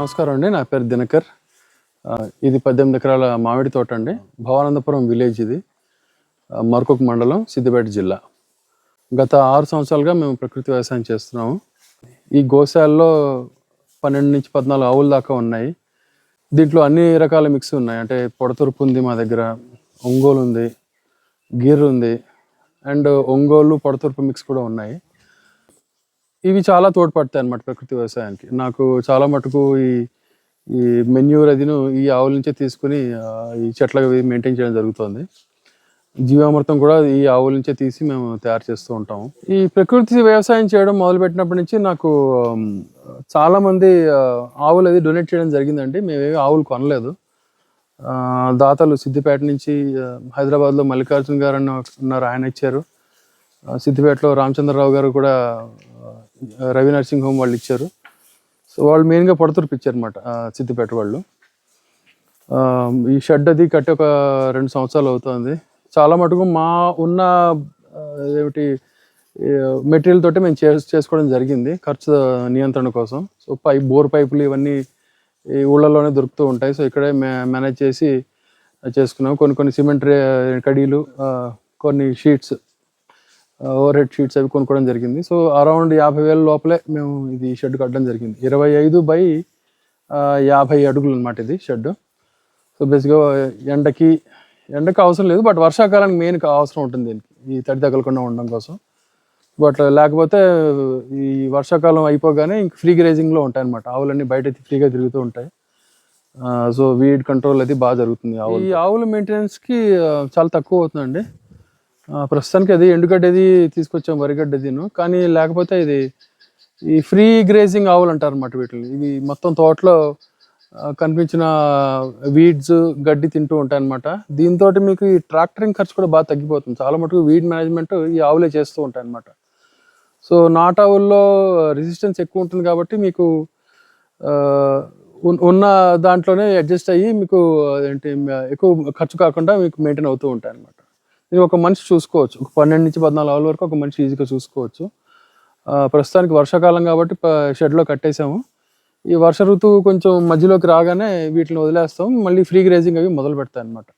నమస్కారం అండి. నా పేరు దినకర్. ఇది పద్దెనిమిది ఎకరాల మామిడి తోట అండి. భవానందపురం విలేజ్ ఇది. ఆ, మరకొక మండలం సిద్దిపేట జిల్లా. గత ఆరు సంవత్సరాలుగా మేము ప్రకృతి వ్యవసాయం చేస్తున్నాము. ఈ గోశాలలో పన్నెండు నుంచి పద్నాలుగు ఆవుల దాకా ఉన్నాయి. దీంట్లో అన్ని రకాల మిక్స్ ఉన్నాయి. అంటే పొడతురుపు ఉంది మా దగ్గర ఒంగోలు ఉంది గీర్ ఉంది అండ్ ఒంగోలు పొడతురుపు మిక్స్ కూడా ఉన్నాయి. ఇవి చాలా తోడ్పడతాయి అన్నమాట ప్రకృతి వ్యవసాయానికి. నాకు చాలా మటుకు ఈ ఈ మెన్యూర్ అదిను ఈ ఆవుల నుంచే తీసుకుని ఈ చెట్లకు మెయింటైన్ చేయడం జరుగుతుంది. జీవామృతం కూడా ఈ ఆవుల నుంచే తీసి మేము తయారు చేస్తూ ఉంటాము. ఈ ప్రకృతి వ్యవసాయం చేయడం మొదలుపెట్టినప్పటి నుంచి నాకు చాలామంది ఆవులు అది డొనేట్ చేయడం జరిగిందండి. మేమేమి ఆవులు కొనలేదు. దాతలు సిద్దిపేట నుంచి హైదరాబాద్లో మల్లికార్జున గారు అన్న ఉన్నారు ఆయన ఇచ్చారు. సిద్దిపేటలో రామచంద్రరావు గారు కూడా రవి నర్సింగ్ హోమ్ వాళ్ళు ఇచ్చారు. సో వాళ్ళు మెయిన్గా పిచ్చారు అనమాట సిద్దిపేట వాళ్ళు. ఈ షెడ్ అది కట్టి ఒక రెండు సంవత్సరాలు అవుతుంది. చాలా మటుకు మా ఉన్న ఏమిటి మెటీరియల్ తోటి మేము చేస్ చేసుకోవడం జరిగింది ఖర్చు నియంత్రణ కోసం. సో పైప్ బోర్ పైపులు ఇవన్నీ ఈ ఊళ్ళలోనే దొరుకుతూ ఉంటాయి. సో ఇక్కడే మే- మేనేజ్ చేసి చేసుకున్నాం. కొన్ని కొన్ని సిమెంట్ కడీలు కొన్ని షీట్స్ ఓవర్ హెడ్ షీట్స్ అవి కొనుక్కోవడం జరిగింది. సో అరౌండ్ యాభై వేల లోపలే మేము ఇది షెడ్ కట్టడం జరిగింది. ఇరవై ఐదు బై యాభై అడుగులు అనమాట ఇది షెడ్. సో బేసిక్గా ఎండకి ఎండకి అవసరం లేదు బట్ వర్షాకాలానికి మెయిన్ అవసరం ఉంటుంది దీనికి. ఈ తడి తగలకుండా ఉండడం కోసం. బట్ లేకపోతే ఈ వర్షాకాలం అయిపోగానే ఇంక ఫ్రీ గ్రేజింగ్లో ఉంటాయి అనమాట ఆవులన్నీ బయట ఫ్రీగా తిరుగుతూ ఉంటాయి. సో వీడ్ కంట్రోల్ అది బాగా జరుగుతుంది ఆవులు ఈ ఆవుల మెయింటెనెన్స్కి చాలా తక్కువ అవుతుందండి. ప్రస్తుతానికి అది ఎండుగడ్డది తీసుకొచ్చాం వరిగడ్డదిను. కానీ లేకపోతే ఇది ఈ ఫ్రీ గ్రేజింగ్ ఆవులు అంటారు అనమాట వీటిని. ఇవి మొత్తం తోటలో కనిపించిన వీడ్స్ గడ్డి తింటూ ఉంటాయి అనమాట దీంతో మీకు ఈ ట్రాక్టరింగ్ ఖర్చు కూడా బాగా తగ్గిపోతుంది. చాలా మటుకు వీడ్ మేనేజ్మెంట్ ఈ ఆవులే చేస్తూ ఉంటాయి అనమాట సో నాటు ఆవుల్లో రెసిస్టెన్స్ ఎక్కువ ఉంటుంది కాబట్టి మీకు ఉన్న దాంట్లోనే అడ్జస్ట్ అయ్యి మీకు ఏంటి ఎక్కువ ఖర్చు కాకుండా మీకు మెయింటైన్ అవుతూ ఉంటాయి అనమాట ఇది ఒక మనిషి చూసుకోవచ్చు. ఒక పన్నెండు నుంచి పద్నాలుగు ఆవుల వరకు ఒక మనిషి ఈజీగా చూసుకోవచ్చు. ప్రస్తుతానికి వర్షాకాలం కాబట్టి షెడ్లో కట్టేసాము. ఈ వర్ష ఋతువు కొంచెం మధ్యలోకి రాగానే వీటిని వదిలేస్తాం మళ్ళీ ఫ్రీ గ్రేజింగ్ అవి మొదలు పెడతాయి అనమాట